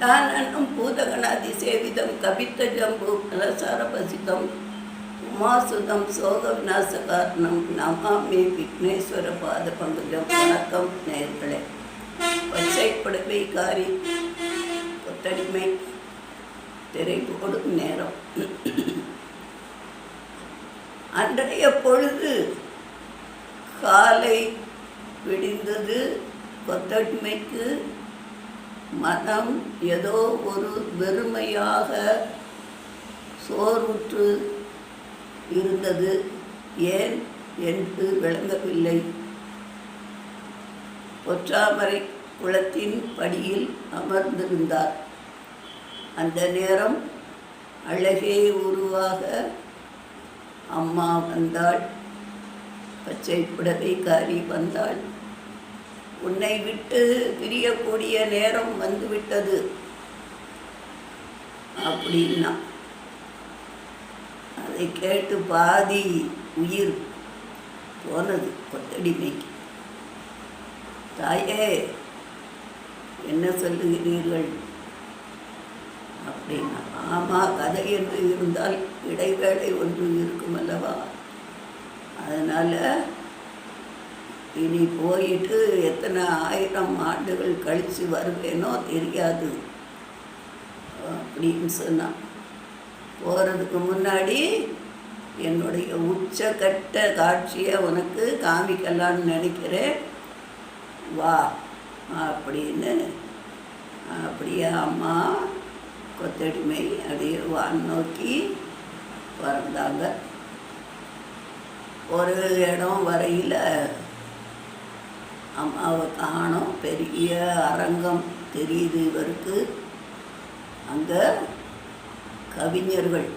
கஜானனம் பூதகணாதி சேவிதம் கபித்த ஜம்பு பலசாரபசிதம் உமாசுதம் சோக விநாசகாரணம் நமாமி விக்னேஸ்வர பாத பங்குஜம் வணக்கம் நேர்களே. பச்சை காரி கொத்தடிமை திரை போடும் நேரம். அன்றைய பொழுது காலை விடிந்தது கொத்தடிமைக்கு மதம் ஏதோ ஒரு வெறுமையாக சோர்வுற்று இருந்தது. ஏன் என்று விளங்கவில்லை. பொற்றாமரை குளத்தின் படியில் அமர்ந்திருந்தார். அந்த நேரம் அழகே உருவாக அம்மா வந்தாள். பச்சை புடவைக்காரி வந்தாள். உன்னை விட்டு பிரியக்கூடிய நேரம் வந்துவிட்டது. அப்படின்னா அதை கேட்டு பாதி உயிர் போனது கொத்தடிமைக்கு. தாயே என்ன சொல்லுகிறீர்கள்? அப்படின்னா ஆமாம் கதை என்று இருந்தால் இடைவேளை ஒன்று இருக்கும் அல்லவா? அதனால் இனி போயிட்டு எத்தனை ஆயிரம் ஆண்டுகள் கழித்து வருவேனோ தெரியாது. அப்படின்னு சொன்னான் போகிறதுக்கு முன்னாடி என்னுடைய உச்சக்கட்ட காட்சியை உனக்கு காமிக்கலான்னு நினைக்கிறேன். வா அப்படின்னு அப்படியே அம்மா கொத்தடிமை அப்படியே வான் நோக்கி பிறந்தாங்க. ஒரு இடம் வரையில் அம்மாவை காணும். பெரிய அரங்கம் தெரியுது இவருக்கு. அங்கே கவிஞர்கள்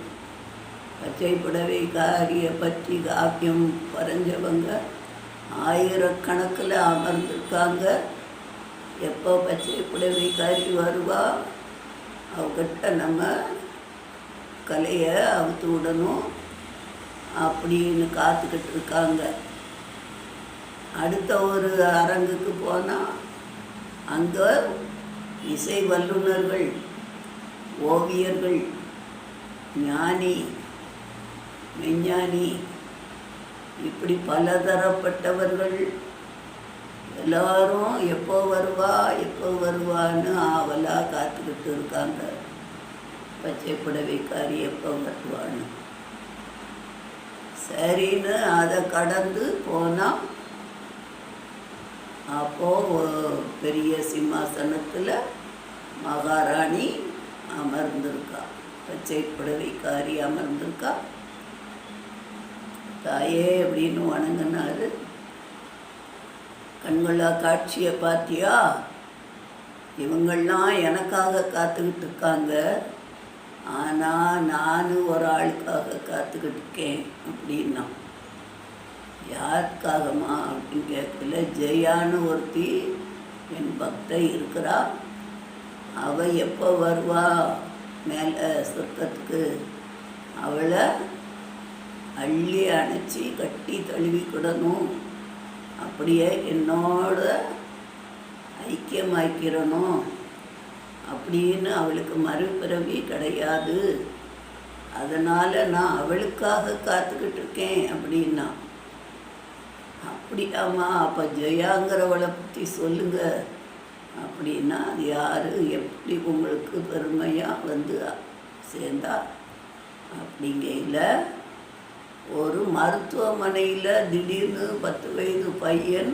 பச்சை புடவை காரிய பற்றி காப்பியம் வரைஞ்சவங்க ஆயிரக்கணக்கில் அமர்ந்திருக்காங்க. எப்போ பச்சை புடவை காரி வருவா? அவகிட்ட நம்ம கலையை அவுத்து விடணும் அப்படின்னு காத்துக்கிட்டு இருக்காங்க. அடுத்த ஒரு அரங்குக்கு போனால் அங்கே இசை வல்லுநர்கள் ஓவியர்கள் ஞானி விஞ்ஞானி இப்படி பலதரப்பட்டவர்கள் எல்லாரும் எப்போ வருவா எப்போ வருவான்னு ஆவலாக காத்துக்கிட்டு இருக்காங்க. பச்சை புடவைக்காரி எப்போ வருவான்னு. சரின்னு அதை கடந்து போனால் அப்போது பெரிய சிம்மாசனத்தில் மகாராணி அமர்ந்திருக்கா. பச்சை புடவைக்காரி அமர்ந்திருக்கா. தாயே அப்படின்னு வணங்கினாரு. கண்களா காட்சியை பார்த்தியா இவங்கள்லாம் எனக்காக காத்துக்கிட்டு இருக்காங்க. ஆனால் நானும் ஒரு ஆளுக்காக காத்துக்கிட்டு இருக்கேன் அப்படின்னா. யாருக்காகமா அப்படின்னு கேட்கல ஜெயான்னு ஒருத்தி என் பக்தை இருக்கிறா. அவள் எப்போ வருவா? மேலே சொர்க்கத்துக்கு. அவளை அள்ளி அணைச்சி கட்டி தழுவிக்கிடணும் அப்படியே என்னோட ஐக்கியமாக்கிறணும். அப்படின்னு அவளுக்கு மறுபிறவி கிடையாது. அதனால் நான் அவளுக்காக காத்துக்கிட்டு இருக்கேன் அப்படின்னா அப்படியாம்மா அப்போ ஜெயாங்கிறவளை பற்றி சொல்லுங்கள் அப்படின்னா அது யார்? எப்படி உங்களுக்கு பெருமையாக வந்து சேர்ந்தா? அப்படிங்கையில் ஒரு மருத்துவமனையில் திடீர்னு பத்து வயது பையன்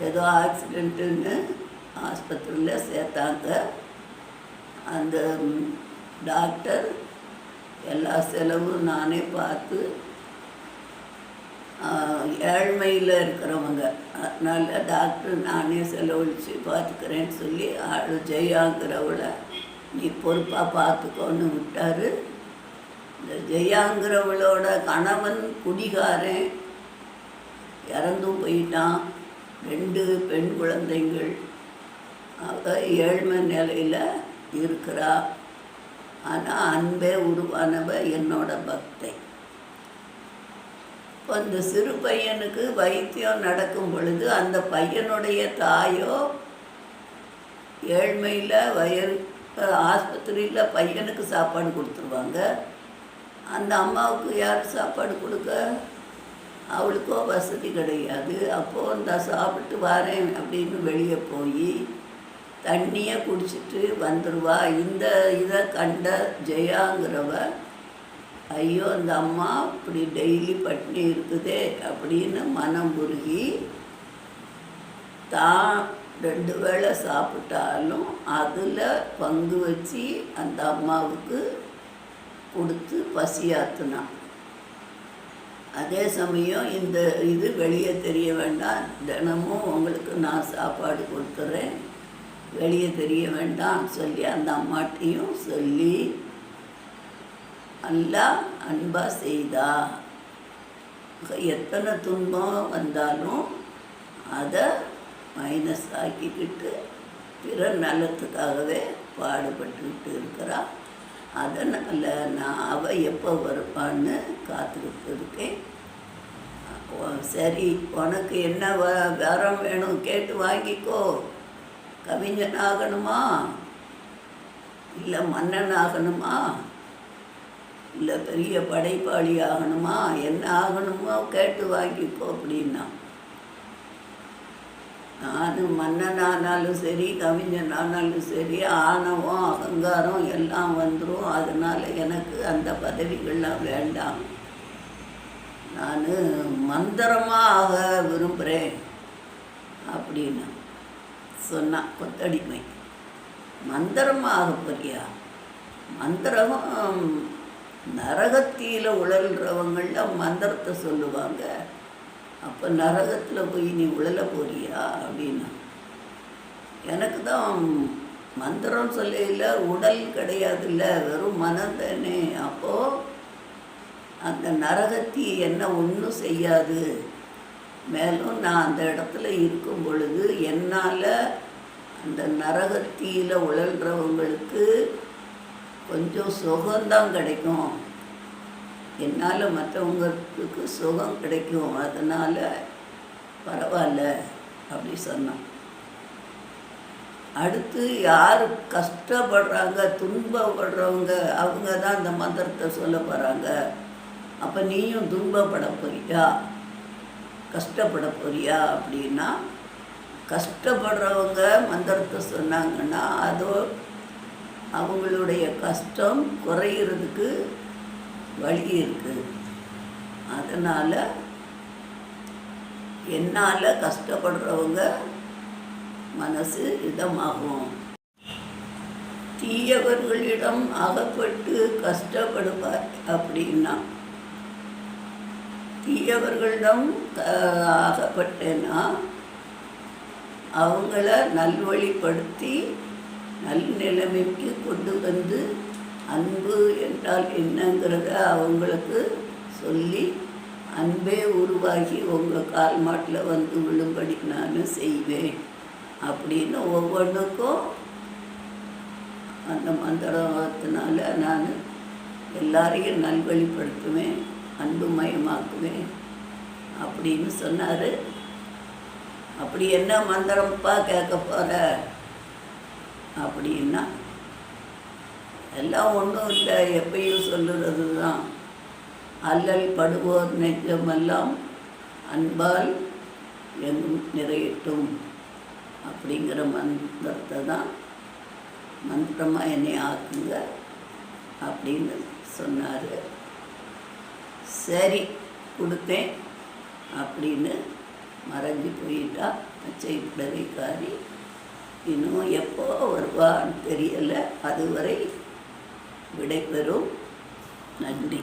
ஏதோ ஆக்சிடெண்ட்டுன்னு ஆஸ்பத்திரியில் சேர்த்தாங்க. அந்த டாக்டர் எல்லா செலவும் நானே பார்த்து ஏழ்மையில் இருக்கிறவங்க. அதனால் டாக்டர் நானே செலவழித்து பார்த்துக்கிறேன்னு சொல்லி ஆள் ஜெயாங்கிறவளை நீ பொறுப்பாக பார்த்துக்கோன்னு விட்டார். இந்த ஜெயாங்கிறவளோட கணவன் குடிகாரன். இறந்தும் போயிட்டான். ரெண்டு பெண் குழந்தைங்கள் அவ ஏழ்மை நிலையில் இருக்கிறா. ஆனால் அன்பே உருவானவ என்னோட பக்தை. அந்த சிறு பையனுக்கு வைத்தியம் நடக்கும் பொழுது அந்த பையனுடைய தாயோ ஏழ்மையில் வயல் ஆஸ்பத்திரியில் பையனுக்கு சாப்பாடு கொடுத்துருவாங்க. அந்த அம்மாவுக்கு யார் சாப்பாடு கொடுக்க? அவளுக்கோ வசதி கிடையாது. அப்போது இந்த சாப்பிட்டு வரேன் அப்படின்னு வெளியே போய் தண்ணியை குடிச்சிட்டு வந்துடுவா இந்த இதை கண்ட ஜெயாங்கிறவ ஐயோ அந்த அம்மா இப்படி டெய்லி பட்னி இருக்குதே அப்படின்னு மனம் உருகி தான் ரெண்டு வேளை சாப்பிட்டாலும் அதில் பங்கு வச்சு அந்த அம்மாவுக்கு கொடுத்து பசியாத்துனான் அதே சமயம் இந்த இது வெளியே தெரிய வேண்டாம். தினமும் உங்களுக்கு நான் சாப்பாடு கொடுத்துட்றேன் வெளியே தெரிய வேண்டாம் சொல்லி அந்த அம்மாட்டையும் சொல்லி நல்லா அன்பாக செய்தா. எத்தனை துன்பம் வந்தாலும் அதை மைனஸ் ஆக்கிக்கிட்டு பிற நலத்துக்காகவே பாடுபட்டுக்கிட்டு இருக்கிறா. அதனால் நான் அவள் எப்போ வருப்பான்னு காத்துக்கிட்டு இருக்கேன். சரி உனக்கு என்ன வ வரம் வேணும் கேட்டு வாங்கிக்கோ. கவிஞன் ஆகணுமா? இல்லை மன்னன் ஆகணுமா? இல்லை பெரிய படைப்பாளி ஆகணுமா என்ன ஆகணுமோ கேட்டு வாங்கிக்கோ அப்படின்னா. நான் மன்னன் ஆனாலும் சரி கவிஞன் ஆனாலும் சரி ஆணவம் அகங்காரம் எல்லாம் வந்துடும் அதனால் எனக்கு அந்த பதவிகள்லாம் வேண்டாம். நான் மந்திரமாக ஆக விரும்புகிறேன் அப்படின்னு சொன்னான் கொத்தடிமை. மந்திரமாக ஆக போறியா? மந்திரம் நரகத்தியில் உழல்றவங்கள மந்திரத்தை சொல்லுவாங்க. அப்போ நரகத்தில் போய் நீ உழல போறியா அப்படின்னா. எனக்கு தான் மந்திரம் சொல்லையில் உடல் கிடையாதுல்ல வெறும் மனம் தானே. அப்போது அந்த நரகத்தி என்ன ஒன்றும் செய்யாது. மேலும் நான் அந்த இடத்துல இருக்கும் பொழுது என்னால் அந்த நரகத்தியில் உழல்றவங்களுக்கு கொஞ்சம் சுகம்தான் கிடைக்கும். என்னால் மற்றவங்களுக்கு சுகம் கிடைக்கும். அதனால் பரவாயில்ல அப்படி சொன்னான். அடுத்து யார் கஷ்டப்படுறாங்க துன்பப்படுறவங்க அவங்க தான் இந்த மந்திரத்தை சொல்ல போகிறாங்க அப்போ நீயும் துன்பப்பட போறியா? கஷ்டப்பட போறியா? அப்படின்னா கஷ்டப்படுறவங்க மந்திரத்தை சொன்னாங்கன்னா அதோ அவங்களுடைய கஷ்டம் குறையிறதுக்கு வழி இருக்குது அதனால் என்னால் கஷ்டப்படுறவங்க மனசு இதமாகும். தீயவர்களிடம் அகப்பட்டு கஷ்டப்படுவார் அப்படின்னா தீயவர்களிடம் அகப்பட்டேன்னா அவங்கள நல்வழிப்படுத்தி நல் நிலைமைக்கு கொண்டு வந்து அன்பு என்றால் என்னங்கிறத அவங்களுக்கு சொல்லி அன்பே உருவாகி உங்கள் கால் மாட்டில் வந்து விழும்படி நான் செய்வேன் அப்படின்னு ஒவ்வொன்றுக்கும் அந்த மந்திரத்தினால நான் எல்லாரையும் நல்வழிப்படுத்துவேன் அன்புமயமாக்குவேன் அப்படின்னு சொன்னார். அப்படி என்ன மந்திரம்ப்பா கேட்க போகிற அப்படின்னா எல்லாம் ஒன்றும் இல்லை எப்பயும் சொல்லுறது தான் அல்லல் படுவோர் நெஞ்சமெல்லாம் அன்பால் எங்கும் நிறையட்டும் அப்படிங்கிற மந்திரத்தை தான் மந்திரமாக என்னை ஆக்குங்க அப்படின்னு சொன்னார். சரி கொடுத்தேன் அப்படின்னு மறைஞ்சு போயிட்டா பச்சை புடவைக்காரி இன்னும் எப்போ வருவான்னு தெரியலை. அதுவரை விடைபெறும். நன்றி.